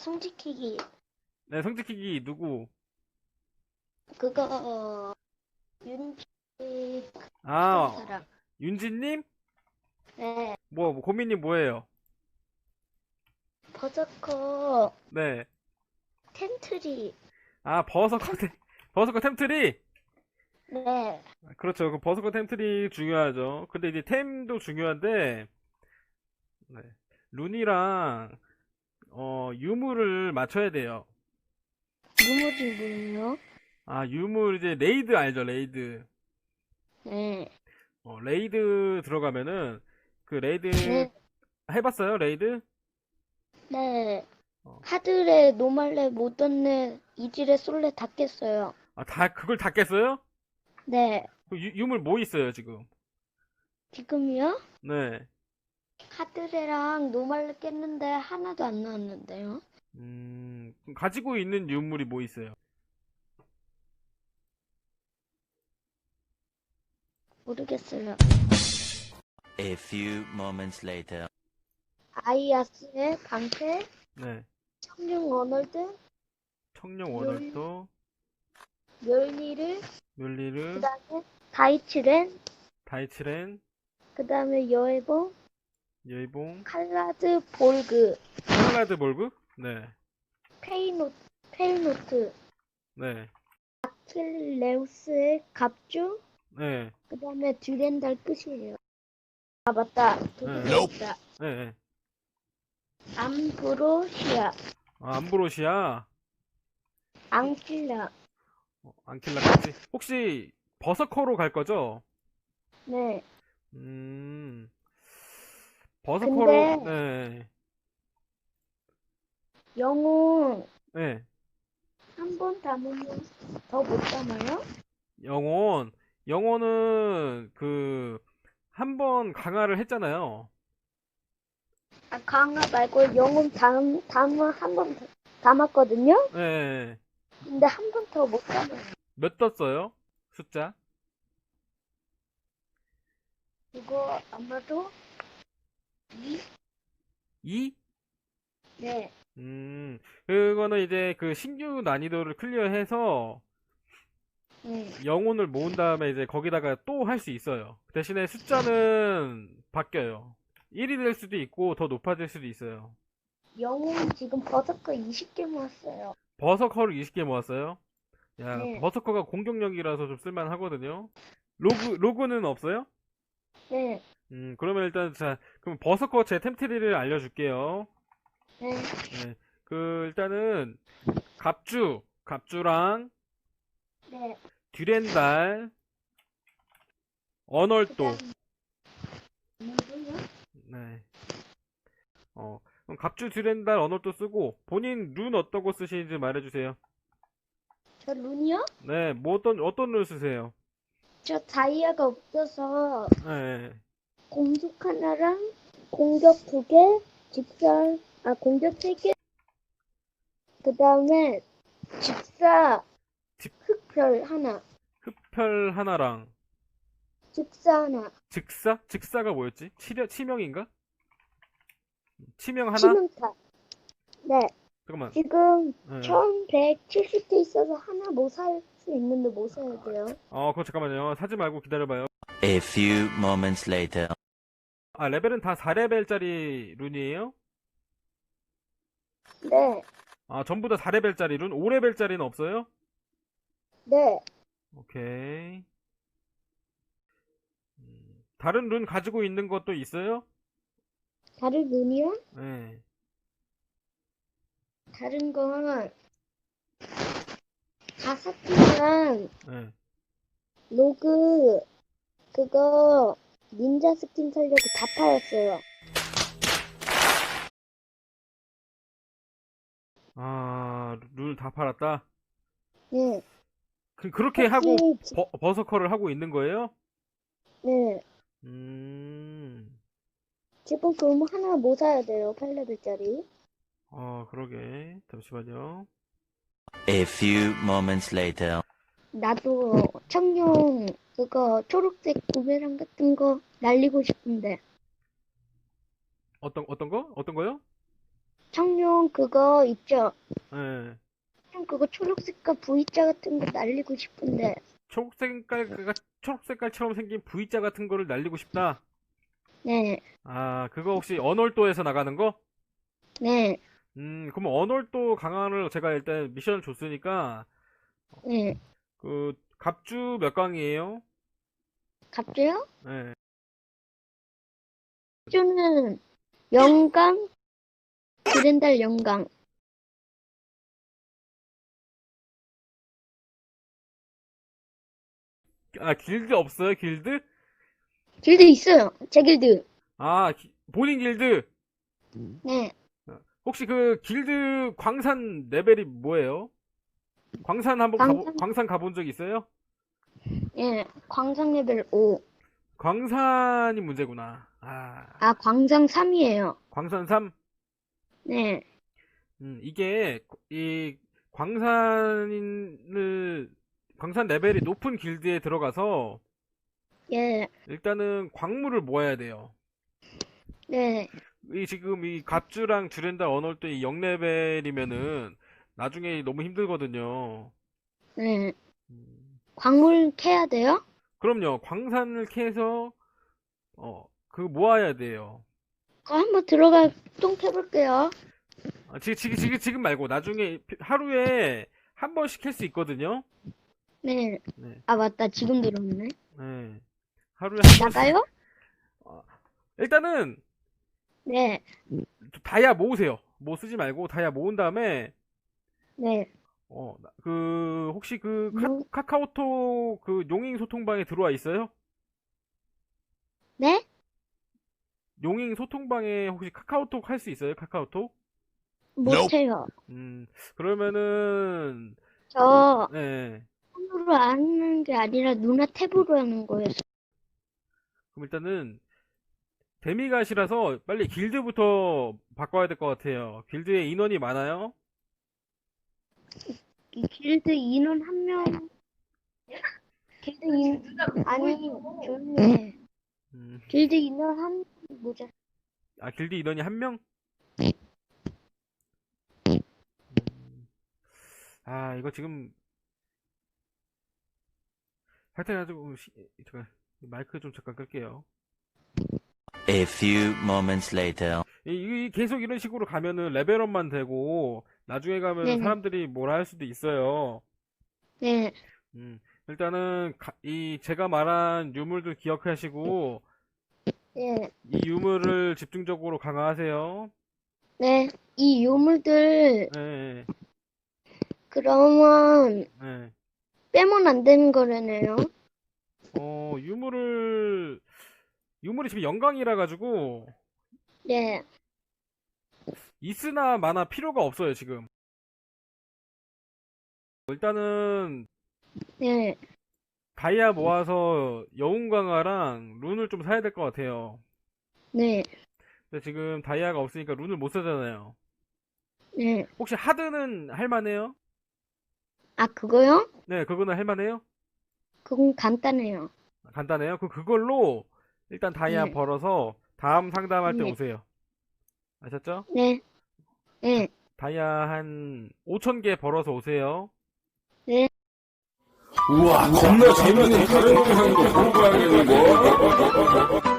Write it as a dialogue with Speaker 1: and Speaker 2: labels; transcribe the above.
Speaker 1: 성지키기
Speaker 2: 네, 성지키기 누구?
Speaker 1: 그거 어, 윤지
Speaker 2: 아,
Speaker 1: 사람.
Speaker 2: 윤지님?
Speaker 1: 네.
Speaker 2: 뭐, 뭐 고민이 뭐예요?
Speaker 1: 버저커
Speaker 2: 네.
Speaker 1: 텐트리.
Speaker 2: 아, 버서커 템, 버서커 템트리?
Speaker 1: 네.
Speaker 2: 그렇죠. 그 버서커 템트리 중요하죠. 근데 이제 템도 중요한데, 네. 룬이랑, 어, 유물을 맞춰야 돼요.
Speaker 1: 유물이 뭐예요?
Speaker 2: 아, 유물 이제 레이드 알죠? 레이드.
Speaker 1: 네.
Speaker 2: 어, 레이드 들어가면은, 그 레이드
Speaker 1: 네.
Speaker 2: 해봤어요? 레이드?
Speaker 1: 네.
Speaker 2: 어.
Speaker 1: 하드레, 노말레, 모던레, 이질레, 솔레 다 깼어요.
Speaker 2: 아, 다, 그걸 다 깼어요?
Speaker 1: 네.
Speaker 2: 그 유, 유물 뭐 있어요, 지금?
Speaker 1: 지금이요?
Speaker 2: 네.
Speaker 1: 하드레랑 노말레 깼는데 하나도 안 나왔는데요.
Speaker 2: 음, 그럼 가지고 있는 유물이 뭐 있어요?
Speaker 1: 모르겠어요.
Speaker 3: A few moments later.
Speaker 1: 아이아스의 방패,
Speaker 2: 네.
Speaker 1: 청룡 워널드,
Speaker 2: 청룡 원월도,
Speaker 1: 멸리르,
Speaker 2: 멸리르,
Speaker 1: 그 다음에 다이치렌,
Speaker 2: 다이치렌,
Speaker 1: 그 다음에 여에봉,
Speaker 2: 여의봉,
Speaker 1: 칼라드 볼그,
Speaker 2: 칼라드 볼그? 네.
Speaker 1: 페이노, 페이노트,
Speaker 2: 네.
Speaker 1: 킬레우스의 갑주,
Speaker 2: 네.
Speaker 1: 그 다음에 듀렌달 끝이에요. 아, 맞다.
Speaker 2: 네.
Speaker 1: 도둑이다.
Speaker 2: 네. 네.
Speaker 1: 암브로시아,
Speaker 2: 아, 암브로시아,
Speaker 1: 앙킬라,
Speaker 2: 어, 안킬라까지. 혹시 버서커로 갈 거죠?
Speaker 1: 네.
Speaker 2: 음, 버서커로, 네.
Speaker 1: 영웅,
Speaker 2: 네.
Speaker 1: 한 번 담으면 더 못 담아요?
Speaker 2: 영혼. 영혼은 그, 한 번 강화를 했잖아요.
Speaker 1: 아, 강화 말고 영웅 담, 담아 한번 담았거든요?
Speaker 2: 네.
Speaker 1: 근데 한 번 더 못 담아요.
Speaker 2: 몇 떴어요? 숫자?
Speaker 1: 이거 아마도 이?
Speaker 2: 2?
Speaker 1: 네.
Speaker 2: 음, 그거는 이제 그 신규 난이도를 클리어해서
Speaker 1: 네.
Speaker 2: 영혼을 모은 다음에 이제 거기다가 또 할 수 있어요. 대신에 숫자는 바뀌어요. 1이 될 수도 있고 더 높아질 수도 있어요.
Speaker 1: 영웅 지금 버섯거 20개 모았어요.
Speaker 2: 버서커를 20개 모았어요. 야,
Speaker 1: 네.
Speaker 2: 버서커가 공격력이라서 좀 쓸만하거든요. 로그, 로그는 없어요?
Speaker 1: 네.
Speaker 2: 음, 그러면 일단, 자, 그럼 버서커 제 템트리를 알려줄게요.
Speaker 1: 네.
Speaker 2: 네. 그, 일단은, 갑주, 갑주랑,
Speaker 1: 네.
Speaker 2: 듀렌달, 언얼도? 네. 어, 그럼 갑주, 듀렌달, 언얼도 쓰고, 본인 룬 어떤 거 쓰시는지 말해주세요.
Speaker 1: 저 룬이요?
Speaker 2: 네, 뭐 어떤, 어떤 룬 쓰세요?
Speaker 1: 저 다이아가 없어서
Speaker 2: 네.
Speaker 1: 공속 하나랑 공격 두 개, 직사, 아, 공격 세 개, 그 다음에 직사,
Speaker 2: 직-
Speaker 1: 흑별 하나,
Speaker 2: 흡혈 하나랑,
Speaker 1: 직사 하나,
Speaker 2: 즉사? 즉사가 뭐였지? 치려, 치명인가? 치명 하나?
Speaker 1: 치명타. 네,
Speaker 2: 잠깐만.
Speaker 1: 지금
Speaker 2: 네.
Speaker 1: 1170개 있어서 하나 못 살 수 있는데 못 사야 돼요.
Speaker 2: 어, 그거 잠깐만요. 사지 말고 기다려봐요.
Speaker 3: A few moments later.
Speaker 2: 아, 레벨은 다 4레벨짜리 룬이에요?
Speaker 1: 네,
Speaker 2: 아, 전부 다 4레벨짜리 룬? 5레벨짜리는 없어요?
Speaker 1: 네,
Speaker 2: 오케이. 음, 다른 룬 가지고 있는 것도 있어요?
Speaker 1: 다른 룬이요?
Speaker 2: 네.
Speaker 1: 다른 건 가사키랑
Speaker 2: 네.
Speaker 1: 로그 그거 닌자 스킨 살려고 다 팔았어요.
Speaker 2: 아, 룬다 팔았다?
Speaker 1: 네,
Speaker 2: 그, 그렇게 하고
Speaker 1: 혹시-
Speaker 2: 버, 버서커를 하고 있는 거예요?
Speaker 1: 네.
Speaker 2: 음,
Speaker 1: 지금 그럼 하나 못 사야 돼요. 8레벨짜리.
Speaker 2: 어, 그러게. 잠시만요.
Speaker 3: A few moments later.
Speaker 1: 나도 청룡 그거 초록색 구매랑 같은 거 날리고 싶은데.
Speaker 2: 어떤 어떤 거? 어떤 거요?
Speaker 1: 청룡 그거 있죠?
Speaker 2: 예.
Speaker 1: 좀 그거 초록색깔 V자 같은 거 날리고 싶은데.
Speaker 2: 초록색깔 초록색깔처럼 생긴 V자 같은 거를 날리고 싶다.
Speaker 1: 네,
Speaker 2: 아, 그거 혹시 언월도에서 나가는 거?
Speaker 1: 네,
Speaker 2: 음, 그럼 언월도 강화를 제가 일단 미션을 줬으니까
Speaker 1: 네.
Speaker 2: 그 갑주 몇 강이에요?
Speaker 1: 갑자요?
Speaker 2: 예.
Speaker 1: 주는 영강, 그랜달 영강.
Speaker 2: 아, 길드 없어요? 길드?
Speaker 1: 길드 있어요. 제 길드.
Speaker 2: 아, 기- 본인 길드.
Speaker 1: 네,
Speaker 2: 혹시 그 길드 광산 레벨이 뭐예요? 광산 한번 가보,
Speaker 1: 광산?
Speaker 2: 광산 가본 적 있어요?
Speaker 1: 예. 광상 레벨 5.
Speaker 2: 광산이 문제구나. 아,
Speaker 1: 아, 광상 3이에요.
Speaker 2: 광산 3?
Speaker 1: 네,
Speaker 2: 음, 이게, 이, 광산을, 광산 레벨이 높은 길드에 들어가서,
Speaker 1: 예,
Speaker 2: 일단은 광물을 모아야 돼요.
Speaker 1: 네,
Speaker 2: 이, 지금 이 갑주랑 주렌달 언월도 이 0레벨이면은, 나중에 너무 힘들거든요.
Speaker 1: 네.
Speaker 2: 음,
Speaker 1: 광물 캐야 돼요?
Speaker 2: 그럼요, 광산을 캐서, 어, 그 모아야 돼요.
Speaker 1: 그거 한번 들어가 똥 캐볼게요.
Speaker 2: 아, 지금, 지금, 지금, 지금 말고, 나중에 하루에 한 번씩 캘 수 있거든요?
Speaker 1: 네.
Speaker 2: 네.
Speaker 1: 아, 맞다. 지금 들어오네.
Speaker 2: 네. 하루에 한 번씩.
Speaker 1: 나가요?
Speaker 2: 일단은,
Speaker 1: 네,
Speaker 2: 다이아 모으세요. 뭐 쓰지 말고, 다이아 모은 다음에,
Speaker 1: 네.
Speaker 2: 어, 나- 그, 혹시 그,
Speaker 1: 뭐?
Speaker 2: 카, 카오톡 그 용잉 소통방에 들어와 있어요?
Speaker 1: 네?
Speaker 2: 용잉 소통방에 혹시 카카오톡 할 수 있어요? 카카오톡?
Speaker 1: 못해요.
Speaker 2: 음, 그러면은,
Speaker 1: 저,
Speaker 2: 네.
Speaker 1: 손으로 하는 게 아니라 누나 탭으로 하는 거여서.
Speaker 2: 그럼 일단은, 데미갓이라서 빨리 길드부터 바꿔야 될 것 같아요. 길드에 인원이 많아요?
Speaker 1: 이 길드 인원 한 명. 길드 인, 아니, 조용히 해.
Speaker 2: 음,
Speaker 1: 길드 인원 한, 모자.
Speaker 2: 아, 길드 인원이 한 명? 음, 아, 이거 지금, 하여튼 가지고, 시, 잠깐, 마이크 좀 잠깐 끌게요.
Speaker 3: A few moments later.
Speaker 2: 이, 이 계속 이런 식으로 가면은 레벨업만 되고, 나중에 가면
Speaker 1: 네네.
Speaker 2: 사람들이 뭐라 할 수도 있어요.
Speaker 1: 네,
Speaker 2: 음, 일단은, 가- 이, 제가 말한 유물들 기억하시고,
Speaker 1: 네,
Speaker 2: 이 유물을 집중적으로 강화하세요.
Speaker 1: 네. 이 유물들,
Speaker 2: 예,
Speaker 1: 그러면,
Speaker 2: 예.
Speaker 1: 빼면 안 되는 거라네요.
Speaker 2: 어, 유물을, 유물이 지금 영광이라 가지고,
Speaker 1: 네,
Speaker 2: 있으나 마나 필요가 없어요, 지금. 일단은,
Speaker 1: 네.
Speaker 2: 다이아 모아서 영웅 강화랑 룬을 좀 사야 될 것 같아요.
Speaker 1: 네,
Speaker 2: 근데 지금 다이아가 없으니까 룬을 못 사잖아요.
Speaker 1: 네.
Speaker 2: 혹시 하드는 할만해요?
Speaker 1: 아, 그거요?
Speaker 2: 네, 그거는 할만해요?
Speaker 1: 그건 간단해요.
Speaker 2: 간단해요? 그, 그걸로 일단 다이아
Speaker 1: 네.
Speaker 2: 벌어서 다음 상담할 때
Speaker 1: 네.
Speaker 2: 오세요. 아셨죠?
Speaker 1: 네, 네.
Speaker 2: 다이아 한 5,000개 벌어서 오세요.
Speaker 4: 우와 겁나 재밌는 다른 영상도 보고 가야겠는데